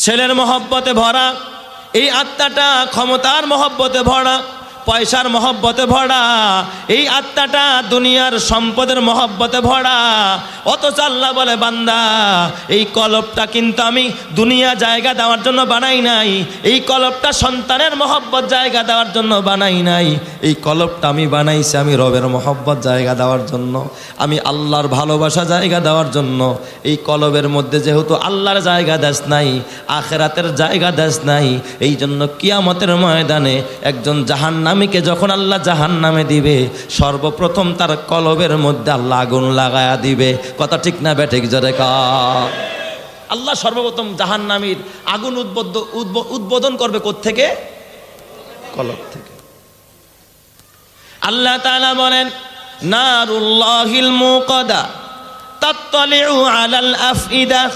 ছেলের মহব্বতে ভরা এই আত্মাটা ক্ষমতার মহব্বতে ভরা। পয়সার মহব্বতে ভরা, এই আত্মাটা দুনিয়ার সম্পদের মহব্বতে ভরা। অথচ আল্লাহ বলে, বান্দা, এই কলবটা কিন্তু আমি দুনিয়া জায়গা দেওয়ার জন্য বানাই নাই, এই কলবটা সন্তানের মহব্বত জায়গা দেওয়ার জন্য বানাই নাই, এই কলবটা আমি বানাইছি আমি রবের মহব্বত জায়গা দেওয়ার জন্য, আমি আল্লাহর ভালোবাসা জায়গা দেওয়ার জন্য, এই কলবের মধ্যে যেহেতু আল্লাহর জায়গা দেশ নাই, আখেরাতের জায়গা দেশ নাই, এই জন্য কিয়ামতের ময়দানে একজন জাহান্নামীকে যখন আল্লাহ জাহান্নামে দিবে, সর্বপ্রথম তার কলবের মধ্যে আল্লাহ আগুন লাগায়া দিবে। কথা ঠিক না বেঠিক জোরে কা। আল্লাহ সর্বপ্রথম জাহান্নামীর আগুন উদ্বোধ উদ্ব- উদ্বোধন করবে থেকে কলব থেকে। আল্লাহ তাআলা বলেন, নারুল্লাহিল মুকাদা তাত্তালিউ আলাল আফইদা।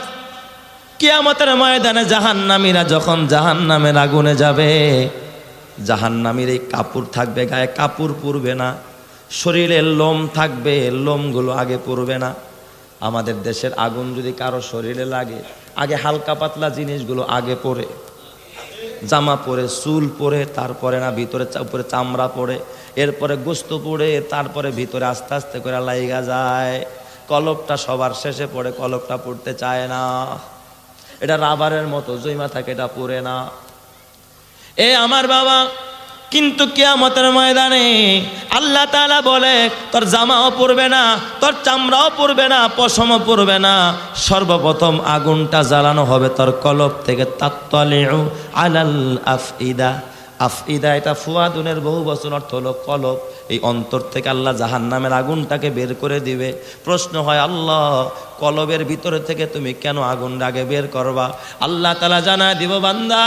কিয়ামতের ময়দানে জাহান্নামীরা যখন জাহান্নামের আগুনে যাবে জাহান্নামীর এই কাপড় থাকবে গায়ে কাপড় পরবে না। শরীরে লোম থাকবে, লোমগুলো আগে পড়বে না। আমাদের দেশের আগুন যদি কারও শরীরে লাগে, আগে হালকা পাতলা জিনিসগুলো আগে পরে। জামা পরে, চুল পরে, তারপরে না ভিতরে উপরে চামড়া পরে, এরপরে গোস্ত পরে, তারপরে ভিতরে আস্তে আস্তে করে লাইগা যায়। কলপটা সবার শেষে পড়ে, কলপটা পড়তে চায় না। এটা রাবারের মতো জৈমা থাকে, এটা পরে না। এ আমার বাবা, কিন্তু কিয়ামতের ময়দানে আল্লাহ তালা বলে, তোর জামাও পরবে না, তোর চামড়াও পরবে না, পশমও পরবে না। সর্বপ্রথম আগুনটা জ্বালানো হবে তোর কলব থেকে। তাত্তালিউ আলাল আফইদা। আফইদা এটা ফুয়াদুনের বহু বছর অর্থ হলো কলব। এই অন্তর থেকে আল্লাহ জাহান্নামের আগুনটাকে বের করে দিবে। প্রশ্ন হয়, আল্লাহ কলবের ভিতরে থেকে তুমি কেন আগুন আগে বের করবা? আল্লাহ তালা জানা দিব বান্দা,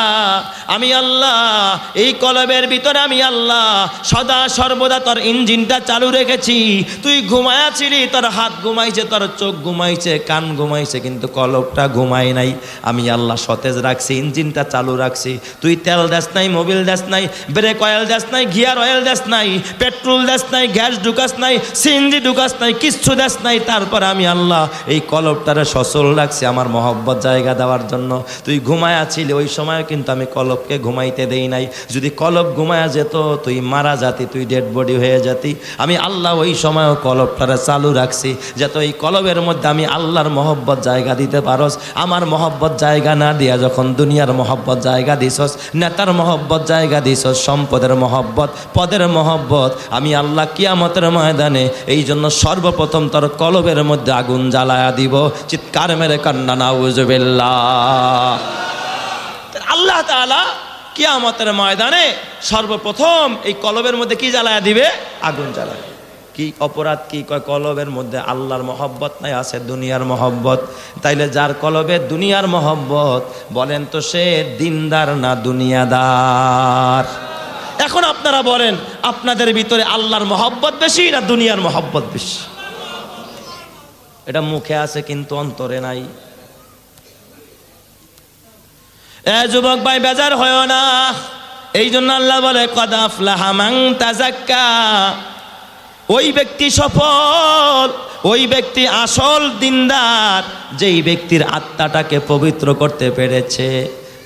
আমি আল্লাহ, এই কলবের ভিতরে আমি আল্লাহ, সদা সর্বদা তোর ইঞ্জিনটা চালু রেখেছি। তুই ঘুমায়াছিলি, তোর হাত ঘুমাইছে, তোর চোখ ঘুমাইছে, কান ঘুমাইছে, কিন্তু কলবটা ঘুমাই নাই। আমি আল্লাহ সতেজ রাখছি, ইঞ্জিনটা চালু রাখছি। তুই তেল দেস নাই, মোবিল দেস নাই, ব্রেক অয়েল দেস নাই, গিয়ার অয়েল দেস নাই, পেট্রোল দেস নাই, গ্যাস ঢুকাস নাই, সিএনজি ঢুকাস নাই, কিচ্ছু দেস নাই। তারপর আমি আল্লাহ, এই কলবটারে সচল রাখছি আমার মহব্বত জায়গা দেওয়ার জন্য। তুই ঘুমায় আছিলি ওই সময় কিন্তু আমি কলবকে ঘুমাইতে দেই নাই। যদি কলব ঘুমায়া যেত, তুই মারা যাতি, তুই ডেড বডি হয়ে যাতি। আমি আল্লাহ ওই সময়ও কলবটারে চালু রাখছি, যাতে ওই কলবের মধ্যে আমি আল্লাহর মহব্বত জায়গা দিতে পারস। আমার মহব্বত জায়গা না দিয়া যখন দুনিয়ার মহব্বত জায়গা দিছস, নেতার মহব্বত জায়গা দিছস, সম্পদের মহব্বত, পদের মহব্বত, আমি আল্লাহ কিয়ামতের ময়দানে এই জন্য সর্বপ্রথম তোর কলবের মধ্যে আগুন জ্বালায়া দিব, চিৎকার মেরে কান্না, নাউজুবিল্লাহ। আল্লাহ তাআলা কিয়ামতের ময়দানে সর্বপ্রথম এই কলবের মধ্যে কি জ্বালায়া দিবে? আগুন জ্বালায় কি অপরাধ, কি কয় কলবের মধ্যে আল্লাহর মহব্বত নাই, আছে দুনিয়ার মহব্বত। তাইলে যার কলবে দুনিয়ার মহব্বত, বলেন তো সে দিনদার না দুনিয়াদার? এখন আপনারা বলেন, আপনাদের ভিতরে আল্লাহর মহব্বত বেশি না দুনিয়ার মহব্বত বেশি? এটা মুখে আছে কিন্তু অন্তরে নাই। এ যুবক ভাই, বেজার হয় না। এই জন্য আল্লাহ বলে কদাফলা হামাং তাজাক্কা ওই ব্যক্তি সফল, ওই ব্যক্তি আসল দিনদার, যেই ব্যক্তির আত্মাটাকে পবিত্র করতে পেরেছে।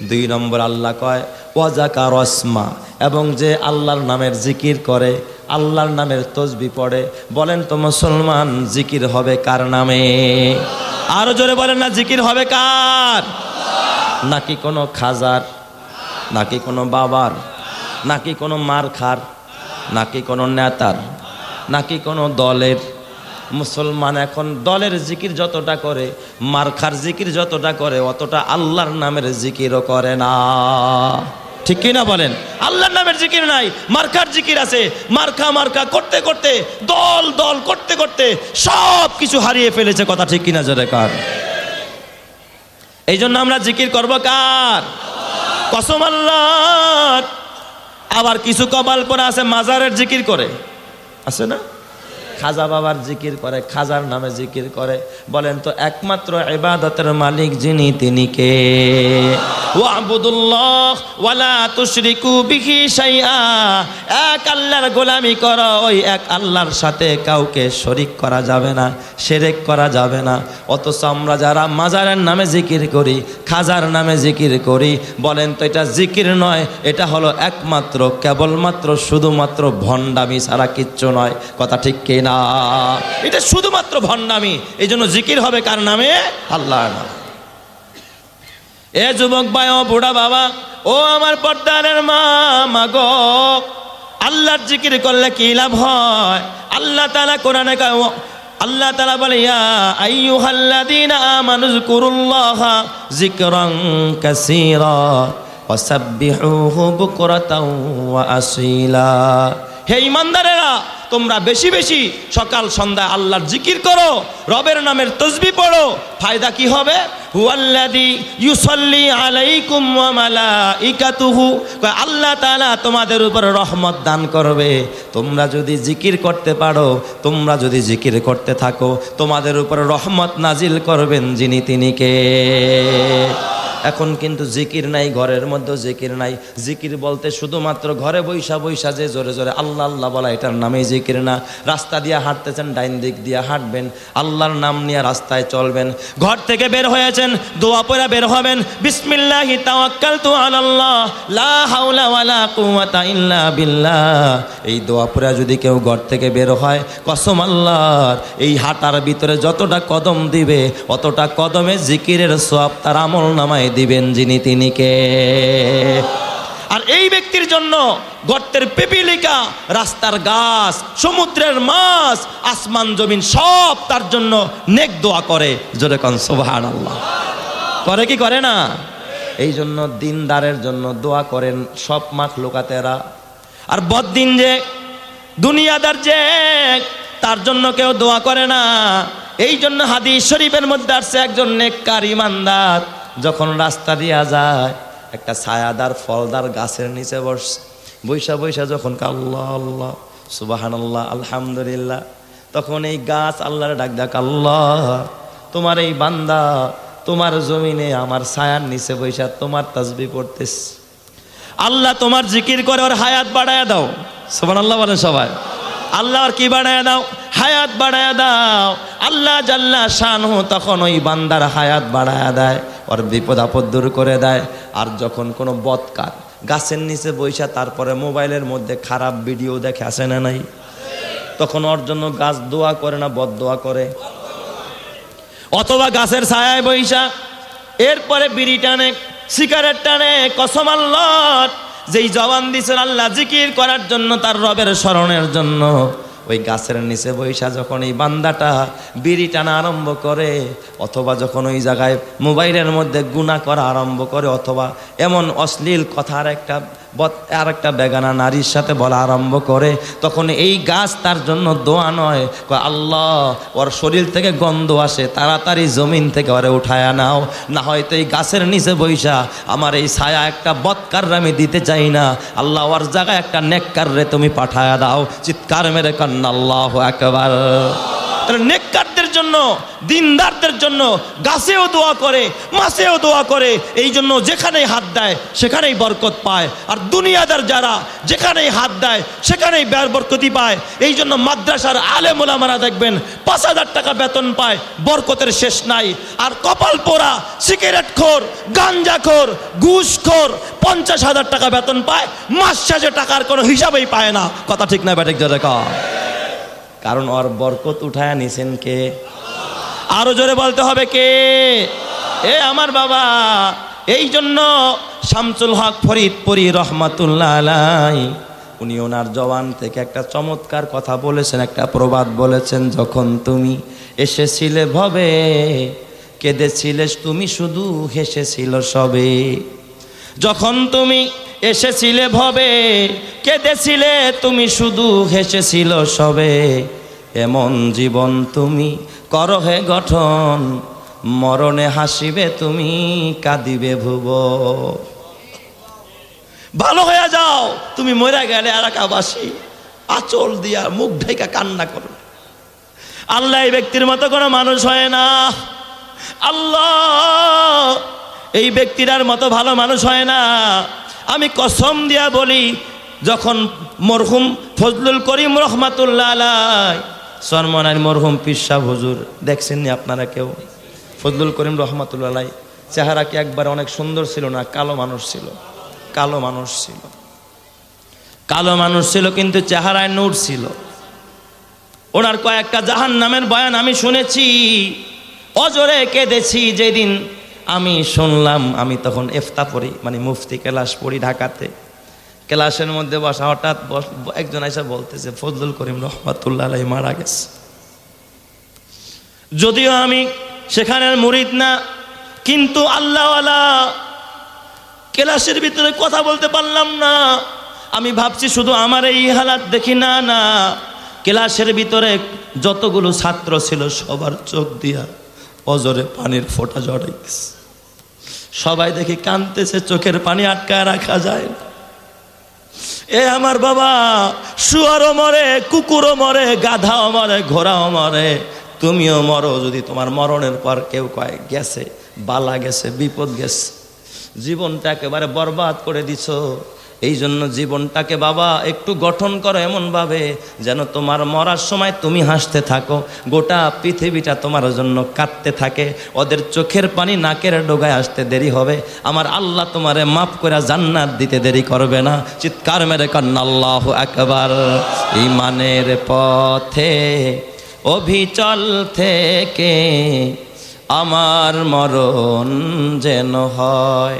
দুই নম্বর আল্লাহ কয় ওয়াজাকা রসমা এবং যে আল্লাহর নামের জিকির করে আল্লাহর নামের তসবি পড়ে। বলেন তো মুসলমান, জিকির হবে কার নামে? আরও জোরে বলেন না, জিকির হবে কার? নাকি কোনো খাজার? নাকি কোনো বাবার? নাকি কোনো মারখার নাকি কোনো নেতার? নাকি কোনো দলের? মুসলমান এখন দলের জিকির যতটা করে মারখার জিকির যতটা করে, অতটা আল্লাহর নামের জিকিরও করে না। ঠিক কি না বলেন? আল্লাহর নামের জিকির নাই, মার্কার জিকির আছে। মার্কা মার্কা করতে করতে, দল দল করতে করতে সব কিছু হারিয়ে ফেলেছে কথা ঠিক কিনা জোরে কার এই জন্য আমরা জিকির করব কার? কসম আল্লাহর। আবার কিছু কপাল পরে আছে মাজারের জিকির করে। আছে না? খাজা বাবার জিকির করে, খাজার নামে জিকির করে। বলেন তো একমাত্র এবাদতের মালিক যিনি, তিনি কে? ওয়াবুদুল্লাহ ওয়ালা তুশরিকু বিহি শাইআ। এক আল্লাহর গোলামি করো, ওই এক আল্লাহর সাথে কাউকে শরিক করা যাবে না শিরক করা যাবে না। অথচ আমরা যারা মাজারের নামে জিকির করি, খাজার নামে জিকির করি, বলেন তো এটা জিকির নয়, এটা হলো একমাত্র, কেবলমাত্র, শুধুমাত্র ভণ্ডামি ছাড়া কিচ্ছু নয়। কথা ঠিক কি না এটা শুধুমাত্র ভণ্ডামি এই জন্য জিকির হবে কার নামে? আল্লাহর নামে। এ যুবক ভাই, ও বুড়া বাবা, ও আমার পর্দারের মা মাগো আল্লাহর জিকির করলে কি লাভ হয়? আল্লাহ তালা কোরআনে আল্লাহ তালা বলে, ইয়া আইয়ুহাল্লাযীনা আমানু যকুরুল্লাহা যিকরান কাসীরা ওয়াসাব্বিহুহু বুকরাতাও ওয়া আসীলা। হে ইমানদারেরা, তোমরা বেশি বেশি সকাল সন্ধ্যা আল্লাহর জিকির করো, রবের নামের তসবি পড়ো। ফায়দা কি হবে? ইউসল্লি আল্লাহ তাআলা তোমাদের উপর রহমত দান করবে। তোমরা যদি জিকির করতে পারো, তোমরা যদি জিকির করতে থাকো, তোমাদের উপর রহমত নাজিল করবেন যিনি তিনি কে? এখন কিন্তু জিকির নাই, ঘরের মধ্যে জিকির নাই। জিকির বলতে শুধুমাত্র ঘরে বৈশা বৈশা যে জোরে জোরে আল্লাহ আল্লাহ বলা, এটার নামেই জিকির না। রাস্তা দিয়ে হাঁটতেছেন, ডাইন দিক দিয়ে হাঁটবেন, আল্লাহর নাম নিয়ে রাস্তায় চলবেন। ঘর থেকে বের হয়েছেন, দোয়া পড়া বের হবেন, বিসমিল্লাহি তাওয়াক্কালতু আলাল্লাহ, লা হাওলা ওয়ালা কুওয়াতা ইল্লা বিল্লাহ। এই দোয়া পড়া যদি কেউ ঘর থেকে বের হয়, কসম আল্লাহর, এই হাঁটার ভিতরে যতটা কদম দিবে, অতটা কদমে জিকিরের সোয়াব তার আমল নামায় দিবেন যিনি তিনি কে আর এই ব্যক্তির জন্য গর্তের পিপিলিকা, রাস্তার গাছ, সমুদ্রের মাছ, আসমান, জমিন সব তার জন্য নেক দোয়া করে। জোরে কন সোভান করে কি করে না? এই জন্য দিনদারের জন্য দোয়া করেন সব মাখ লোকাতেরা। আর বদিন যে দুনিয়াদার যে, তার জন্য কেউ দোয়া করে না। এই জন্য হাদিস শরীফের মধ্যে আসছে একজন নেককার ইমানদার। যখন রাস্তা দিয়া যায়, একটা ছায়াদার ফলদার গাছের নিচে বসছে। বৈশা বৈশা যখন কা, আল্লাহ সুবাহান আল্লাহ আলহামদুলিল্লাহ, তখন এই গাছ আল্লাহর ডাক ডাক, আল্লাহ, তোমার এই বান্দা, তোমার জমিনে আমার ছায়ার নিচে বৈশা তোমার তাজবি পড়তেছে। আল্লাহ তোমার জিকির করে ওর হায়াত বাড়ায় দাও। সোমান আল্লাহ বলেন সবাই। আল্লাহ আর কি বাড়ায় দাও? হায়াত বাড়ায় দাও। আল্লাহ জাল্লা শানহু তখন ওই বান্দার হায়াত বাড়ায় দেয়, ওর বিপদ আপদ দূর করে দেয়। আর যখন কোনো বদকার গাছের নিচে বৈশা, তারপরে মোবাইলের মধ্যে খারাপ ভিডিও দেখে আসে না নাই? তখন ওর জন্য গাছ দোয়া করে না, বদ দোয়া করে। অথবা গাছের ছায়ায় বৈশা, এরপরে বিড়ি টানে, সিগারেট টানে, কসম আল্লাহর যেই জবান দিছেন আল্লাহ জিকির করার জন্য তার রবের স্মরণের জন্য। ওই গাছের নিচে বৈশা যখন এই বান্দাটা বিড়ি টানা আরম্ভ করে, অথবা যখন ওই জায়গায় মোবাইলের মধ্যে গুণা করা আরম্ভ করে, অথবা এমন অশ্লীল কথার একটা আর একটা বেগানা নারীর সাথে বলা আরম্ভ করে, তখন এই গাছ তার জন্য দোয়া নয়। আল্লাহ, ওর শরীর থেকে গন্ধ আসে, তাড়াতাড়ি জমিন থেকে ওরে উঠায় নাও। না হয়তো এই গাছের নিচে বৈশা আমার এই ছায়া একটা বৎকার আমি দিতে চাই না। আল্লাহ, ওর জায়গায় একটা নেককার রে তুমি পাঠায়া দাও। চিৎকার মেরে কান্না, আল্লাহ একবার নেককারদের জন্য, দিনদারদের জন্য গাছেও দোয়া করে, মাছেও দোয়া করে, এই জন্য যেখানেই হাত দেয়, সেখানেই বরকত পায়। আর দুনিয়াদার যারা যেখানেই হাত দেয়, সেখানেই ব্যয় বরকতি পায়। এই জন্য মাদ্রাসার আলে মোলামারা দেখবেন, পাঁচ হাজার টাকা বেতন পায়, বরকতের শেষ নাই। আর কপাল পোড়া, সিগারেট খোর, গাঞ্জা খোর, ঘুষ খোর, পঞ্চাশ হাজার টাকা বেতন পায়, মাস শেষে টাকার কোনো হিসাবেই পায় না। কথা ঠিক না, ব্যাটিক জোরে কর কারণ ওর বরকত উঠায় নিছেন কে? আরও জোরে বলতে হবে কে? এ আমার বাবা। এই জন্য শামসুল হক ফরিদপুরি রহমাতুল্লাহ উনি ওনার জওয়ান থেকে একটা চমৎকার কথা বলেছেন, একটা প্রবাদ বলেছেন, যখন তুমি এসেছিলে ভবে, কেঁদেছিলে, তুমি শুধু হেসেছিল সবে। যখন তুমি এসেছিলে ভবে, কেঁদেছিলে তুমি শুধু, হেসেছিল সবে। এমন জীবন তুমি করো হে গঠন, মরণে হাসিবে তুমি, কাঁদিবে ভুব। ভালো হয়ে যাও, তুমি মরে গেলে এলাকাবাসী, আচল দিয়া মুখ ঢেকা কান্না করো। আল্লাহ এই ব্যক্তির মতো কোনো মানুষ হয় না। আল্লাহ এই ব্যক্তিরার মতো ভালো মানুষ হয় না। আমি কসম দিয়া বলি, যখন মরহুম ফজলুল করিম রহমাতুল্লাহ আলাই সরমনার মরহুম পিসাব হুজুর, দেখছেননি আপনারা কেউ? ফজলুল করিম রহমাতুল্লাহ চেহারা কি একবার অনেক সুন্দর ছিল না? কালো মানুষ ছিল। কালো মানুষ ছিল। কালো মানুষ ছিল, কিন্তু চেহারায় নূর ছিল। ওনার কয়েকটা জাহান নামের বয়ান আমি শুনেছি। অজরে কেঁদেছি যেদিন আমি শুনলাম, আমি তখন এফতা পড়ি মানে মুফতি ক্লাস পড়ি ঢাকাতে। ক্লাসের মধ্যে বসা হঠাৎ একজন এসে বলতেছে, ফজলুল করিম রহমাতুল্লাহ মারা গেছে। যদিও আমি সেখানের মুরিদ না, কিন্তু আল্লাহওয়ালা ক্লাসের ভিতরে কথা বলতে পারলাম না। আমি ভাবছি শুধু আমার এই হালাত দেখি না না। ক্লাসের ভিতরে যতগুলো ছাত্র ছিল সবার চোখ দিয়া অজরে পানির ফোঁটা জড়াইতেছে। সবাই দেখি কানতেছে চোখের পানি আটকায় রাখা যায় এ আমার বাবা, শুয়ারও মরে, কুকুরও মরে, গাধাও মরে, ঘোড়াও মরে। তুমিও মরো যদি তোমার মরণের পর কেউ কয়, গেছে, বালা গেছে, বিপদ গেছে। জীবনটা একেবারে বরবাদ করে দিছ। এই জন্য জীবনটাকে বাবা একটু গঠন করো এমনভাবে যেন তোমার মরার সময় তুমি হাসতে থাকো। গোটা পৃথিবীটা তোমার জন্য কাঁদতে থাকে। ওদের চোখের পানি নাকের ডোগায় আসতে দেরি হবে। আমার আল্লাহ তোমারে মাফ করে জান্নাত দিতে দেরি করবে না। চিৎকার মেরে কন্যা আল্লাহ একবার ইমানের পথে, অভিচল থেকে আমার মরণ যেন হয়।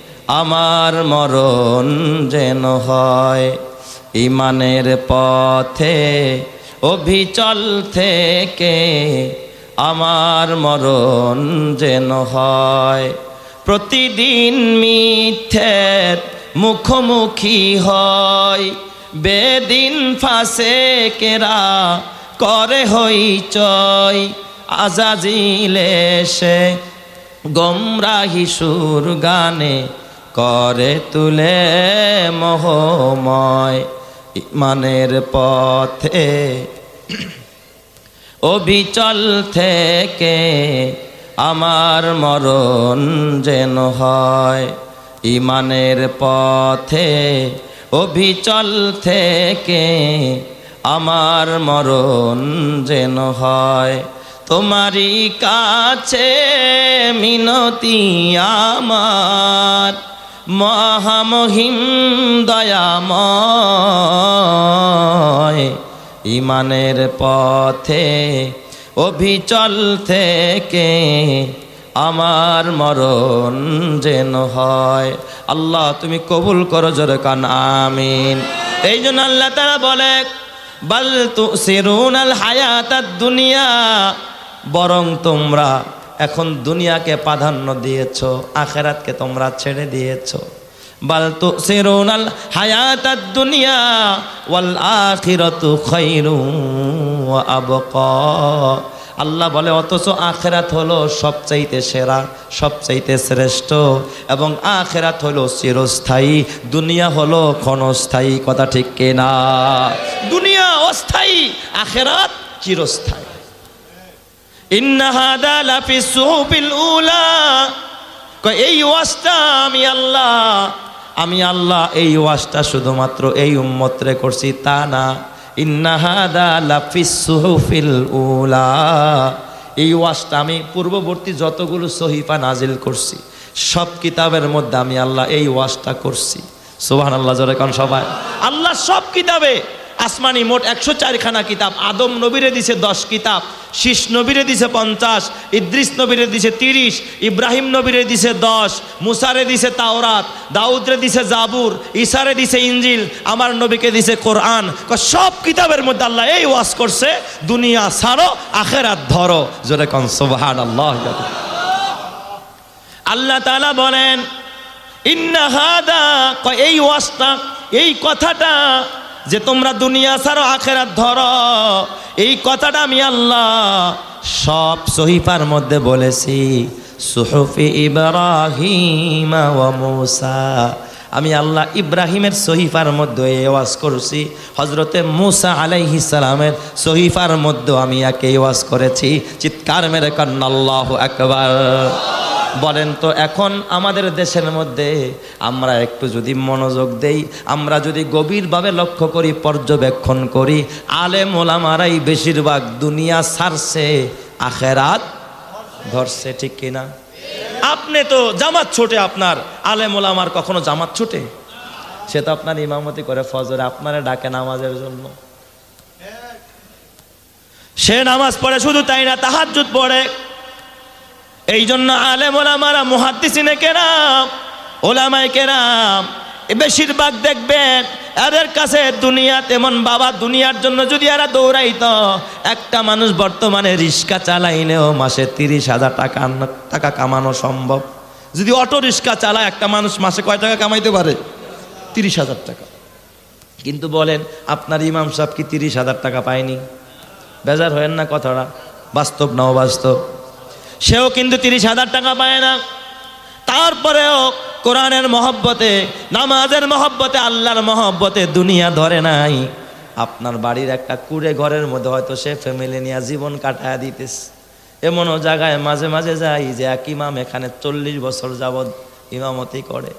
আমার মরণ যেন হয় ইমানের পথে, অভিচল থেকে আমার মরণ যেন হয়। প্রতিদিন মিথ্যের মুখোমুখি হয়, বেদিন ফাঁসে কেরা করে হইচয় আজাজিলে সে গমরাহি গানে করে তুলে মোহময় ইমানের পথে। অবিচল থেকে আমার মরণ যেন হয় ইমানের পথে। অবিচল থেকে আমার মরণ যেন হয় তোমারই কাছে মিনতি আমার। মহামহিম দয়াময়। ইমানের পথে অভিচল থেকে আমার মরণ যেন হয়। আল্লাহ, তুমি কবুল করো জোরে কান, আমিন। এই জন্য আল্লাহ তারা বলে, বাল তু সিরুন আল হায়াত দুনিয়া, বরং তোমরা এখন দুনিয়াকে প্রাধান্য দিয়েছ, আখেরাতকে তোমরা ছেড়ে দিয়েছ। বাল তু সিরুনাল হায়াত দুনিয়া ওয়াল আখিরাতু ওয়া আবকা। আল্লাহ বলে, অথচ আখেরাত হলো সবচাইতে সেরা, সবচাইতে শ্রেষ্ঠ এবং আখেরাত হলো চিরস্থায়ী, দুনিয়া হলো ক্ষণস্থায়ী। কথা ঠিক কিনা? দুনিয়া অস্থায়ী, আখেরাত চিরস্থায়ী ইন্না হাদা লাফি সুহুফিল উলা কয় এই ওয়াজটা আমি আল্লাহ আমি আল্লাহ এই ওয়াজটা শুধুমাত্র এই উম্মতরে করছি, তা না। উলা। এই ওয়াজটা আমি পূর্ববর্তী যতগুলো সহিফা নাজিল করছি, সব কিতাবের মধ্যে আমি আল্লাহ এই ওয়াজটা করছি। সুবহান আল্লাহ জোরে কারণ সবাই। আল্লাহ সব কিতাবে আসমানি মোট একশো চারখানা কিতাব। আদম নবীরে দিছে দশ কিতাব, শীষ নবীরে দিছে পঞ্চাশ, ইদ্রিস নবীরে দিছে তিরিশ, ইব্রাহিম নবীরে দিছে দশ, মুসারে দিছে তাওরাত, দাউদরে দিছে জাবুর ইসারে দিছে ইঞ্জিল আমার নবীকে দিছে কোরআন। সব কিতাবের মধ্যে আল্লাহ এই ওয়াজ করছে, দুনিয়া সারো আখেরাত ধরো। জোরে কন সুবহান আল্লাহ আল্লাহ তাআলা বলেন, ইন্না হাদা এই ওয়াজটা, এই কথাটা যে তোমরা দুনিয়া ছাড়ো, আখেরাত ধরো। এই কথাটা আমি আল্লাহ সব সহিফার মধ্যে বলেছি। সুহফি ইব্রাহিম মুসা। আমি আল্লাহ ইব্রাহিমের সহিফার মধ্যে ওয়াজ করছি। হজরতে মুসা আলাইহি সালামের সহিফার মধ্যে আমি একে ওয়াজ করেছি। চিৎকার মেরে কন্যা আল্লাহ একবার বলেন তো, এখন আমাদের দেশের মধ্যে আমরা একটু যদি মনোযোগ দেই, আমরা যদি গভীরভাবে লক্ষ্য করি, পর্যবেক্ষণ করি, আলেম ওলামারাই বেশিরভাগ দুনিয়া ছাড়ছে আখেরাত ধরছে, ঠিক কিনা আপনি তো জামাত ছোটে আপনার, আলেম ওলামার কখনো জামাত ছোটে? সে তো আপনার ইমামতি করে ফজরে, আপনারা ডাকে নামাজের জন্য। সে নামাজ পড়ে, শুধু তাই না, তাহাজ্জুদ পড়ে এই জন্য আলেম ওলামারা, মুহাদ্দিসিনে কেরাম ওলামাই কেরাম বেশিরভাগ দেখবেন, এদের কাছে দুনিয়া তেমন বাবা, দুনিয়ার জন্য যদি এরা দৌড়াইতো, একটা মানুষ বর্তমানে রিক্সা চালাইলেও মাসে তিরিশ হাজার টাকা টাকা কামানো সম্ভব। যদি অটো রিক্সা চালায়, একটা মানুষ মাসে কয় টাকা কামাইতে পারে? তিরিশ হাজার টাকা। কিন্তু বলেন, আপনার ইমাম সাহেব কি তিরিশ হাজার টাকা পায়নি? বেজার হয়েন না কথাটা। বাস্তব না অবাস্তব? সেও কিন্তু তিরিশ হাজার টাকা পায় না। তারপরেও কোরআনের মহব্বতে, নামাজের মহব্বতে, আল্লাহর মহব্বতে দুনিয়া ধরে নাই। আপনার বাড়ির একটা কুড়ে ঘরের মধ্যে হয়তো সে ফ্যামিলি নিয়ে জীবন কাটায় দিতেছে। এমনও জায়গায় মাঝে মাঝে যাই যে এক ইমাম এখানে চল্লিশ বছর যাবৎ ইমামতি করে।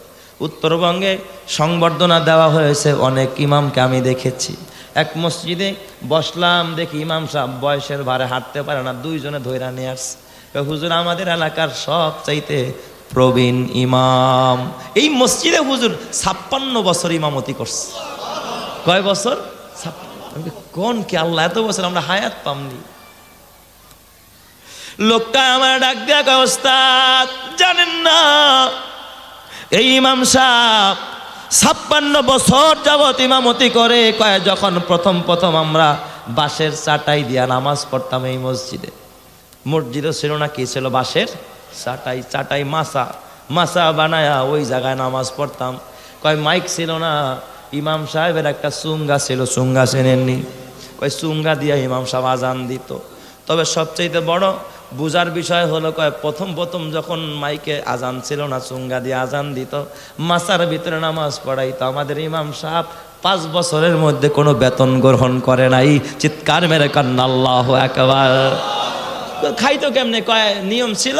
উত্তরবঙ্গে সংবর্ধনা দেওয়া হয়েছে, অনেক ইমামকে আমি দেখেছি। এক মসজিদে বসলাম, দেখি ইমাম সাহেব বয়সের ভারে হাঁটতে পারে না, দুইজনে ধৈরা নিয়ে আসছে। হুজুর, আমাদের এলাকার সব চাইতে প্রবীণ ইমাম। এই মসজিদে হুজুর ছাপ্পান্ন বছর ইমামতি করছে। কয় বছর? কোন কি? আল্লাহ, এত বছর আমরা হায়াত পামনি। লোকটা আমার ডাক দেয়া অবস্থা জানেন না, এই ইমাম সাহেব ছাপ্পান্ন বছর যাবৎ ইমামতি করে, কয়, যখন প্রথম প্রথম আমরা বাঁশের চাটাই দিয়া নামাজ পড়তাম এই মসজিদে। মসজিদও ছিল না, কি ছিল? বাঁশের চাটাই চাটাই মাসা মাসা বানায়া ওই জায়গায় নামাজ পড়তাম। কয়, মাইক ছিল না, ইমাম সাহেবের একটা চুঙ্গা ছিল, চুঙ্গা চেনেননি। ওই চুঙ্গা দিয়ে ইমাম সাহেব আজান দিত। তবে সবচেয়ে বড় বুজার বিষয় হলো, কয়, প্রথম প্রথম যখন মাইকে আজান ছিল না, চুঙ্গা দিয়ে আজান দিত মাসার ভিতরে নামাজ পড়াইতো। আমাদের ইমাম সাহেব পাঁচ বছরের মধ্যে কোনো বেতন গ্রহণ করে নাই। চিৎকার মেরে কান্না, আল্লাহ একবার খাইতো কেমনে? কয়, নিয়ম ছিল,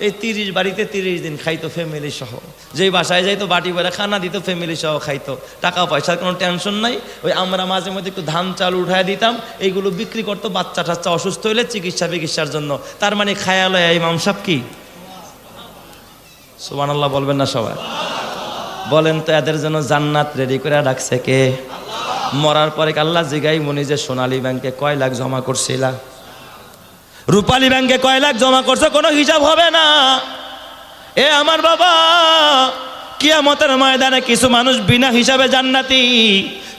এই তিরিশ বাড়িতে তিরিশ দিন খাইতো ফ্যামিলি সহ। যেই বাসায় যাইতো, বাটি বেড়া খানা দিত ফ্যামিলি সহ খাইতো। টাকা পয়সার কোনো টেনশন নাই। ওই আমরা মাঝে মধ্যে একটু ধান, চাল উঠায় দিতাম। এইগুলো বিক্রি করতো বাচ্চা টাচ্চা অসুস্থ হইলে চিকিৎসা চিকিৎসার জন্য। তার মানে খায়ালয় এই মামসাব কি? সুবান আল্লাহ বলবেন না সবাই। বলেন তো, এদের জন্য জান্নাত রেডি করে রাখছে কে? মরার পরে আল্লাহ জিগাই মনি যে সোনালী ব্যাংকে কয় লাখ জমা করছিলা? রূপালী ব্যাংকে কয় লাখ জমা করছ, কোনো হিসাব হবে না। এ আমার বাবা, কিয়ামতের ময়দানে কিছু মানুষ বিনা হিসাবে জান্নাতি।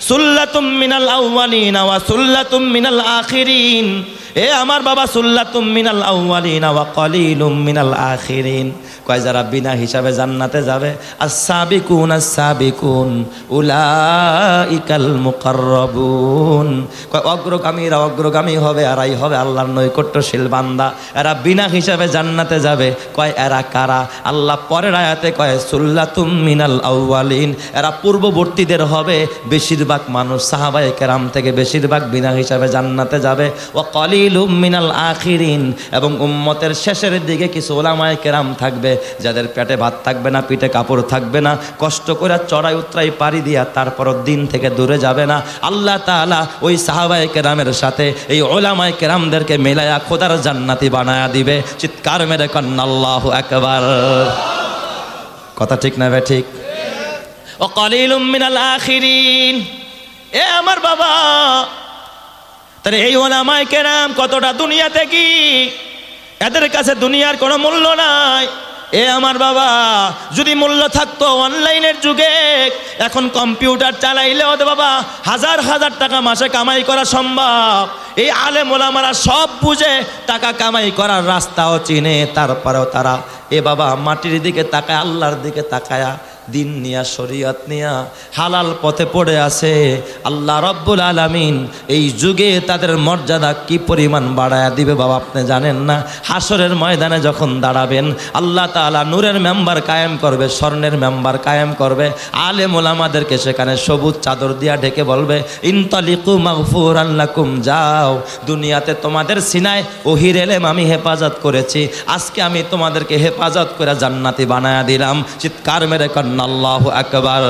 সুল্লাতুম মিনাল আউয়ালিন ওয়া সুল্লাতুম মিনাল আখিরিন। এ আমার বাবা, সুল্লাতুম মিনাল আউয়ালিন ওয়া কলিলুম মিনাল আখিরিন। কয় যারা বিনা হিসাবে জান্নাতে যাবে, আস-সাবিকুন আস-সাবিকুন, উলাইকাল মুকাররাবুন। কয়, অগ্রগামীরা অগ্রগামী হবে, এরাই হবে আল্লাহর নৈকট্যশীল বান্দা। এরা বিনা হিসাবে জান্নাতে যাবে। কয়, এরা কারা? আল্লাহ পরের আয়াতে কয়, সুল্লাতুম মিনাল আউয়ালিন। এরা পূর্ববর্তীদের হবে, বেশিরভাগ মানুষ, সাহাবায়ে কেরাম থেকে বেশিরভাগ বিনা হিসাবে জান্নাতে যাবে। ও কলিলুম মিনাল আখিরিন। এবং উম্মতের শেষের দিকে কিছু ওলামায়ে কেরাম থাকবে, যাদের পেটে ভাত থাকবে না, পিঠে কাপড় থাকবে না, কষ্ট করে চড়াই উতরাই পাড়ি দিয়া তারপর দিন থেকে দূরে যাবে না। আল্লাহ তাআলা ওই সাহাবায়ে কেরামের সাথে এই ওলামায়ে কেরামদেরকে মেলায়া খোদার জান্নাতি বানায়া দিবে। চিৎকার মেরে কন্যা আল্লাহ একবার কথা ঠিক না ঠিক? ও কলিলুম মিনাল আখিরিন। এ আমার বাবা তাহলে এই ওলামায় কেরাম কতটা দুনিয়াতে কি? এদের কাছে দুনিয়ার কোনো মূল্য নাই। এ আমার বাবা, যদি মূল্য থাকতো অনলাইনের যুগে, এখন কম্পিউটার চালাইলেও তো বাবা হাজার হাজার টাকা মাসে কামাই করা সম্ভব। এই আলে মোলামারা সব বুঝে টাকা কামাই করার রাস্তাও চিনে, তারপরেও তারা, এ বাবা মাটির দিকে তাকায়, আল্লাহর দিকে তাকায়া দিন নিয়া, শরীয়ত নিয়া, হালাল পথে পড়ে আছে। আল্লাহ রব্বুল আলামিন এই যুগে তাদের মর্যাদা কি পরিমাণ বাড়ায়া দিবে বাবা, আপনি জানেন না? হাসরের ময়দানে যখন দাঁড়াবেন, আল্লাহ তাআলা নূরের মেম্বার কায়েম করবে, স্বর্ণের মেম্বার কায়েম করবে। আলেম ওলামাদেরকে সেখানে সবুজ চাদর দিয়া ঢেকে বলবে, ইনতালিকু মাগফুর আল্লাকুম যাও, দুনিয়াতে তোমাদের সিনায় ওহির এলেম আমি হেফাজত করেছি। আজকে আমি তোমাদেরকে হেফাজত করে জান্নাতি বানায়া দিলাম। চিৎকার মেরে কন্যা আল্লাহ আকবার।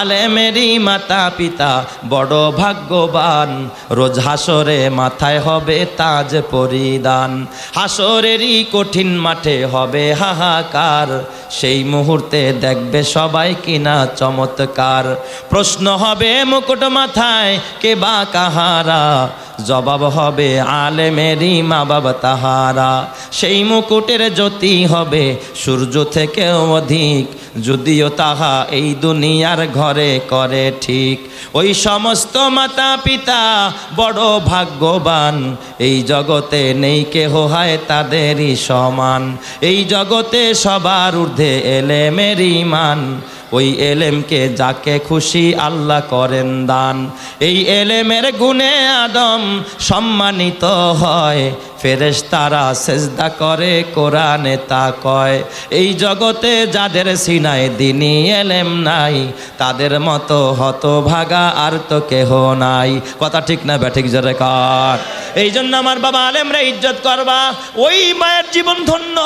আলেমেরই মাতা পিতা বড় ভাগ্যবান। রোজ হাসরে মাথায় হবে তাজ পরিধান। হাসরেরই কঠিন মাঠে হবে হাহাকার। সেই মুহূর্তে দেখবে সবাই কিনা চমৎকার। প্রশ্ন হবে মুকুট মাথায় কে বা কাহারা? জবাব হবে আলেমেরই মা বাবা তাহারা। সেই মুকুটের জ্যোতি হবে সূর্য থেকেও অধিক, যদিও তাহা এই দুনিয়ার ঘরে করে ঠিক। ওই সমস্ত মাতা পিতা বড় ভাগ্যবান, এই জগতে নেই কেহ হয় তাদেরই সমান। এই জগতে সবার ঊর্ধ্বে এলে মেরি মান ওই এলেমকে যাকে খুশি আল্লাহ করেন দান। এই এলেমের গুণে আদম সম্মানিত হয়। ফেরেশ তারা সেজদা করে, কোরআনে তা কয়। এই জগতে যাদের সিনায় দিনই এলেম নাই, তাদের মতো হতভাগা আর তো কেহ নাই। কথা ঠিক না ব্যাঠিক জোরে কর। এই জন্য আমার বাবা আলেমরা ইজ্জত করবা, ওই মায়ের জীবন ধন্য।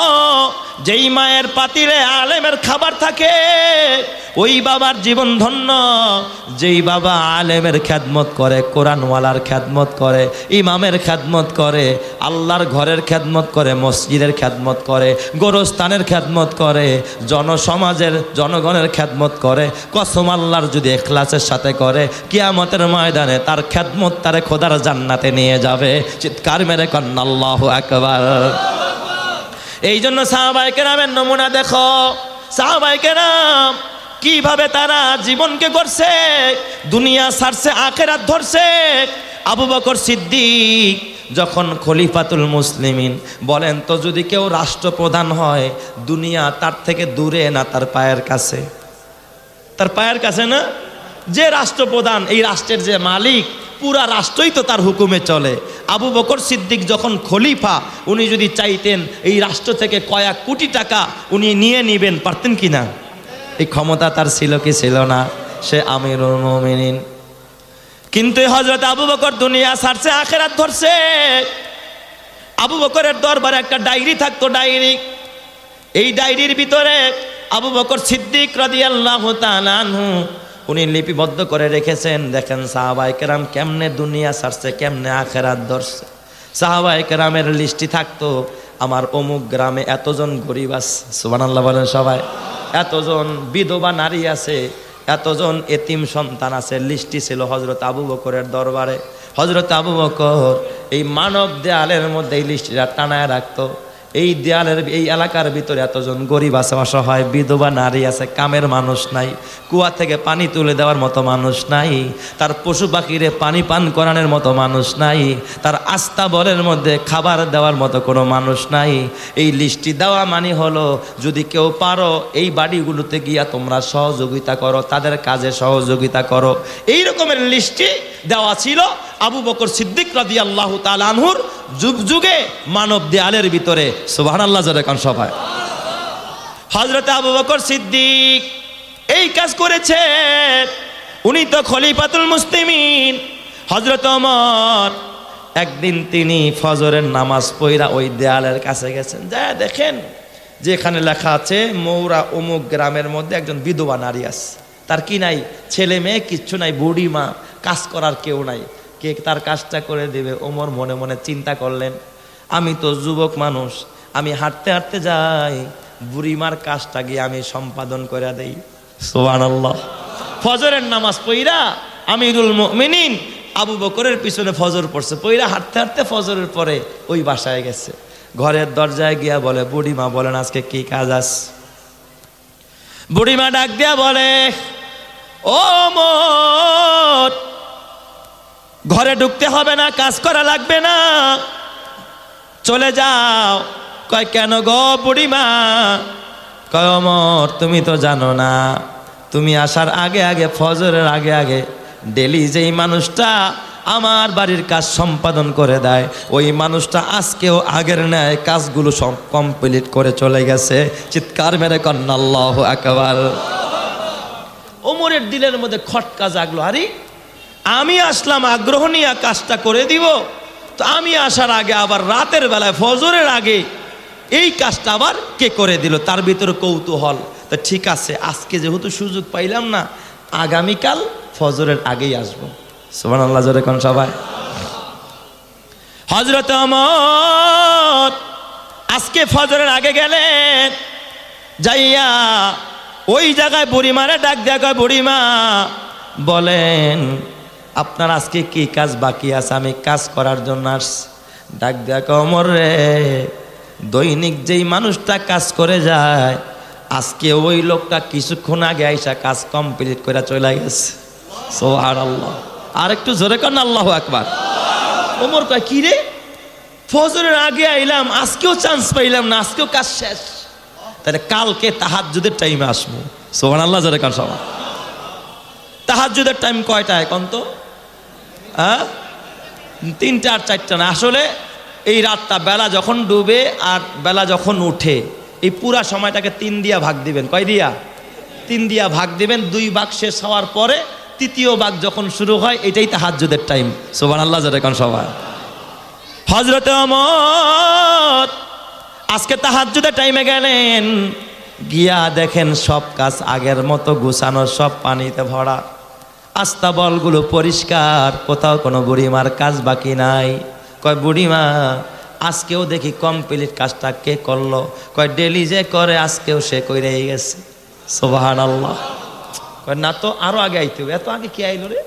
যেই মায়ের পাতিলে আলেমের খাবার থাকে ওই বাবার জীবন ধন্য। যেই বাবা আলেমের খ্যাদমত করে, কোরআনওয়ালার খ্যাদমত করে, ইমামের খ্যাদমত করে, আল্লাহর ঘরের খ্যাদমত করে, মসজিদের খ্যাদমত করে, গোরস্থানের খ্যাদমত করে, জনসমাজের, জনগণের খ্যাদমত করে, কসম আল্লাহর যদি এখলাসের সাথে করে, কিয়ামতের ময়দানে তার খ্যাদমত তারে খোদার জান্নাতে নিয়ে যাবে। চিৎকার মেরে কন্যা আল্লাহ একবার এই জন্য সাহাবাইকে নামের নমুনা দেখো। সাহাবাইকে নাম কীভাবে তারা জীবনকে করছে দুনিয়া ছাড়ছে আখেরাত ধরছে? আবু বকর সিদ্দিক যখন খলিফাতুল মুসলিমিন বলেন, তো যদি কেউ রাষ্ট্রপ্রধান হয়, দুনিয়া তার থেকে দূরে না তার পায়ের কাছে? তার পায়ের কাছে না? যে রাষ্ট্রপ্রধান, এই রাষ্ট্রের যে মালিক, পুরা রাষ্ট্রই তো তার হুকুমে চলে। আবু বকর সিদ্দিক যখন খলিফা, উনি যদি চাইতেন, এই রাষ্ট্র থেকে কয়েক কোটি টাকা উনি নিয়ে নিবেন, পারতেন কি না? এই ক্ষমতা তার ছিল কি ছিল না? সে আমিরুল মোমিনিন। কিন্তু হজরত আবু বকর দুনিয়া সারছে আখেরাত ধরছে। আবু বকরের দরবারে একটা ডায়েরি থাকতো, ডায়েরি। এই ডায়েরির ভিতরে আবু বকর সিদ্দিক রাদিয়াল্লাহু তাআলা আনহু, উনি লিপিবদ্ধ করে রেখেছেন, দেখেন সাহাবাই কেরাম কেমনে দুনিয়া ছাড়ছে, কেমনে আখেরাত ধরছে। সাহাবাই কেরামের লিস্টি থাকতো, আমার অমুক গ্রামে এতজন গরিব আছে, সুবহানাল্লাহ বলেন সবাই। এতজন বিধবা নারী আছে, এতজন এতিম সন্তান আছে। লিস্টি ছিল হজরত আবু বকরের দরবারে। হজরত আবু বকর এই মানব দেয়ালের মধ্যে এই লিস্টিটা টানায় রাখতো। এই দেয়ালের, এই এলাকার ভিতরে এতজন গরিব আছে, অসহায় বিধবা, নারী আছে, কামের মানুষ নাই, কুয়া থেকে পানি তুলে দেওয়ার মতো মানুষ নাই, তার পশু পাখিরে পানি পান করানোর মতো মানুষ নাই, তার আস্থা বলের মধ্যে খাবার দেওয়ার মতো কোনো মানুষ নাই। এই লিস্টি দেওয়া মানে হলো, যদি কেউ পারো এই বাড়িগুলোতে গিয়া তোমরা সহযোগিতা করো, তাদের কাজে সহযোগিতা করো। এই রকমের লিস্টি দেওয়া ছিল। আবু বকর সিদ্দিক রাদি আল্লাহ তালানহুর যুগ যুগে মানব দেয়ালের ভিতরে। সুবাহ আল্লাহ কান সভায় হজরত আবু বকর সিদ্দিক এই কাজ করেছে উনি তো খলিফাতুল মুসলিমিন। হজরত অমর একদিন তিনি ফজরের নামাজ পইরা ওই দেয়ালের কাছে গেছেন। যা দেখেন যে এখানে লেখা আছে, মৌরা অমুক গ্রামের মধ্যে একজন বিধবা নারী আছে। তার কি নাই? ছেলে মেয়ে, কিচ্ছু নাই, বুড়ি মা, কাজ করার কেউ নাই। কে তার কাজটা করে দেবে? ওমর মনে মনে চিন্তা করলেন, আমি তো যুবক মানুষ, আমি হাঁটতে হাঁটতে যাই, বুড়িমার কাজটা গিয়ে আমি সম্পাদন করে দেই। সোহান ফজরের নামাজ পইরা আমিরুল মিনিন আবু বকরের পিছনে ফজর পড়ছে, পইরা হাঁটতে হাঁটতে ফজরের পরে ওই বাসায় গেছে। ঘরের দরজায় গিয়া বলে, বুড়িমা, বলেন আজকে কি কাজ আস? বুড়িমা ডাক দিয়া বলে, ও মোর ঘরে ঢুকতে হবে না, কাজ করা লাগবে না। চলে যাও। কয়, কেন গো বুড়িমা? কয়, অমর, তুমি তো জানো না। তুমি আসার আগে আগে, ফজরের আগে আগে, ডেলি যেই মানুষটা আমার বাড়ির কাজ সম্পাদন করে দেয়, ওই মানুষটা আজকেও আগের ন্যায় কাজগুলো সব কমপ্লিট করে চলে গেছে। চিৎকার মেরে কন্যা, আল্লাহ একবার ওমরের দিলের মধ্যে খটকা জাগলো। আরে আমি আসলাম, আগ্রহ নিয়ে কাজটা করে দিব। তো আমি আসার আগে আবার রাতের বেলায়, ফজরের আগে এই কাজটা আবার কে করে দিল? তার ভিতরে কৌতূহল। তো ঠিক আছে, আজকে যেহেতু সুযোগ পাইলাম না, আগামীকাল ফজরের আগেই আসব। সোমান আল্লাহ জোরে কোন সবাই? হজরত আমর আজকে ফজরের আগে গেলেন। যাইয়া ওই জায়গায় বুড়িমারে ডাক কয়, বুড়িমা, বলেন আপনার আজকে কি কাজ বাকি আছে? আমি কাজ করার জন্য আসছি। ডাক কয় অমর রে, দৈনিক যেই মানুষটা কাজ করে যায়, আজকে ওই লোকটা কিছুক্ষণ আগে আইসা কাজ কমপ্লিট করে চলে গেছে। সোহার আল্লাহ আর একটু জোরে কর না, আল্লাহ একবার ওমর কয়, কি রে? ফজরের আগে আইলাম, আজকেও চান্স পাইলাম না, আজকেও কাজ শেষ। তাহলে কালকে তাহাজ্জুদের টাইমে আসব সোহান আল্লাহ জোরে কার সবাই। তাহাজ্জুদের টাইম এখন তো? হ্যাঁ? তিনটা আর চারটা না। আসলে এই রাতটা বেলা যখন ডুবে আর বেলা যখন উঠে, এই পুরা সময়টাকে তিন দিয়া ভাগ দিবেন। কয় দিয়া? তিন দিয়া ভাগ দিবেন। দুই ভাগ শেষ হওয়ার পরে তৃতীয় ভাগ যখন শুরু হয়, এটাই তাহাজ্জুদের টাইম। সোবান আল্লাহ জোরে কার সবাই। হজরত আজকে তাহাজ্জুদের টাইমে গেলেন। গিয়া দেখেন সব কাজ আগের মতো, গুছানো সব পানিতে ভরা। আস্তাবলগুলো পরিষ্কার, কোথাও কোনো বুড়িমার কাজ বাকি নাই। কয়, বুড়িমা, আজকেও দেখি কমপ্লিট কাজটা কে করল? কয়, ডেলি যে করে, আজকেও সে কইরে গেছে। সোবাহান আল্লাহ কয়, না তো, আরও আগে আইতে হবে। এত আগে কি আইলো রে?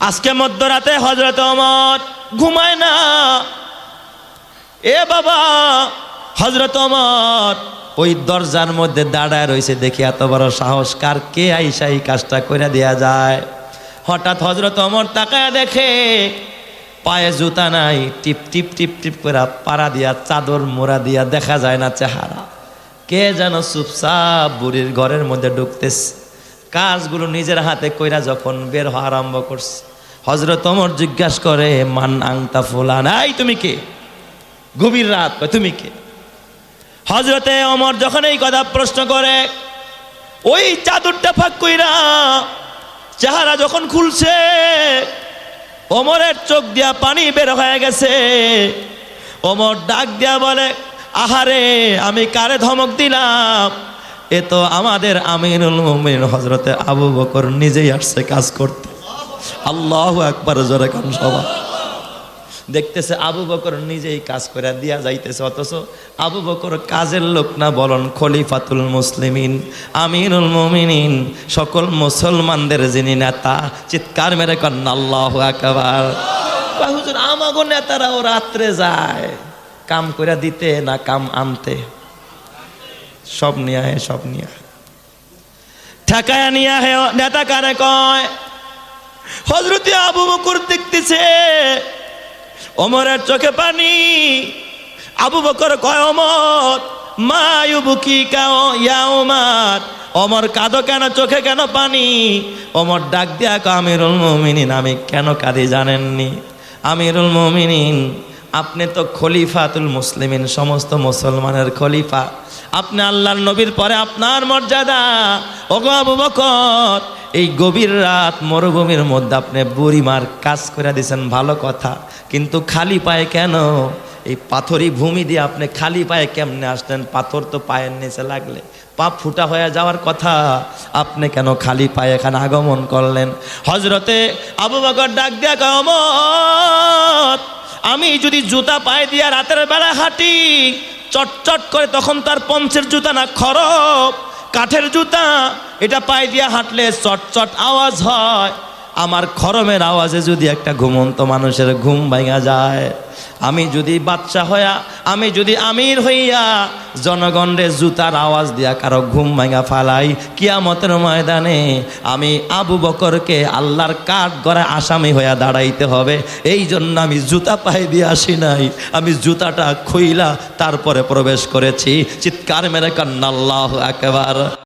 আজকে মধ্যরাতে হজরত অমর ঘুমায় না। এ বাবা হজরত অমর ওই দরজার মধ্যে দাঁড়ায় রয়েছে দেখি এত বড় সাহস, কার কে আইসা এই কাজটা করে দেয়া যায়? হঠাৎ হজরত অমর তাকায় দেখে, পায়ে জুতা নাই, টিপ টিপ টিপ টিপ করে পাড়া দিয়া, চাদর মোড়া দিয়া দেখা যায় না চেহারা। কে যেন চুপচাপ বুড়ির ঘরের মধ্যে ঢুকতেছে। কাজগুলো নিজের হাতে কইরা যখন বের হওয়া আরম্ভ করছে হজরত অমর জিজ্ঞাসা করে, মান আংতা ফুলান? এই তুমি কে? গভীর রাত তুমি কে? হজরতে অমর যখন এই কথা প্রশ্ন করে, ওই চাদরটা ফাঁক কইরা চেহারা যখন খুলছে অমরের চোখ দিয়া পানি বের হয়ে গেছে। অমর ডাক দিয়া বলে, আহারে, আমি কারে ধমক দিলাম? এ তো আমাদের আমিনুল মুমিন হজরতে আবু বকর নিজেই আসছে কাজ করতে। আল্লাহ একবার জোরে কান সবাই দেখতেছে আবু বকর নিজেই কাজ করে দিয়া যাইতেছে, অথচ আবু বকর কাজের লোক না বলন খলিফাতুল মুসলিমিন, আমিনুল মুমিনিন, সকল মুসলমানদের যিনি নেতা, চিৎকার মেরে কন্যা আল্লাহ একবার হুজুর, আমাগো নেতারাও রাত্রে যায়, কাম করে দিতে না কাম আনতে? সব নিয়ে আয় সব নিয়ে ঠেকায় নিয়ে আহে নেতা কারে কয় হজরতে আবু বকর দেখতেছে অমরের চোখে পানি। আবু বকর কয় অমর মা ইউবুকি কাও ইয়া ওমার। অমর কাঁদো কেন, চোখে কেন পানি? অমর ডাক দিয়া আমিরুল মুমিনিন, আমি কেন কাঁদি জানেননি? আমিরুল মুমিনিন, আপনি তো খলিফাতুল মুসলিমিন, সমস্ত মুসলমানের খলিফা। আপনি আল্লাহর নবীর পরে আপনার মর্যাদা। ওগো আবু বকর এই গভীর রাত মরুভূমির মধ্যে আপনি বুড়িমার কাজ করে দিয়েছেন, ভালো কথা। কিন্তু খালি পায়ে কেন? এই পাথরি ভূমি দিয়ে আপনি খালি পায়ে কেমনে আসলেন? পাথর তো পায়ের নিচে লাগলে। পা ফুটা হয়ে যাওয়ার কথা। আপনি কেন খালি পায়ে এখানে আগমন করলেন? হজরতে আবু বকর ডাক দিয়া কমত আমি যদি জুতা পায়ে দিয়া রাতের বেলা হাঁটি, চটচট করে তখন তার পঞ্চের জুতা না খরব। কাঠের জুতা, এটা পায়ে দিয়ে হাঁটলে চটচট আওয়াজ হয়। আমার খরমের আওয়াজে যদি একটা ঘুমন্ত মানুষের ঘুম ভাঙা যায়। আমি যদি বাচ্চা হইয়া, আমি যদি আমির হইয়া জনগণরে জুতার আওয়াজ দিয়া কারও ঘুম ভাঙা ফালাই, কিয়ামতের ময়দানে আমি আবু বকরকে আল্লাহর কাঠ গড়ে আসামি হইয়া দাঁড়াইতে হবে। এই জন্য আমি জুতা পাই দিয়ে আসি নাই। আমি জুতাটা খুইলা তারপরে প্রবেশ করেছি। চিৎকার মেরে কান্নাল্লাহ একেবার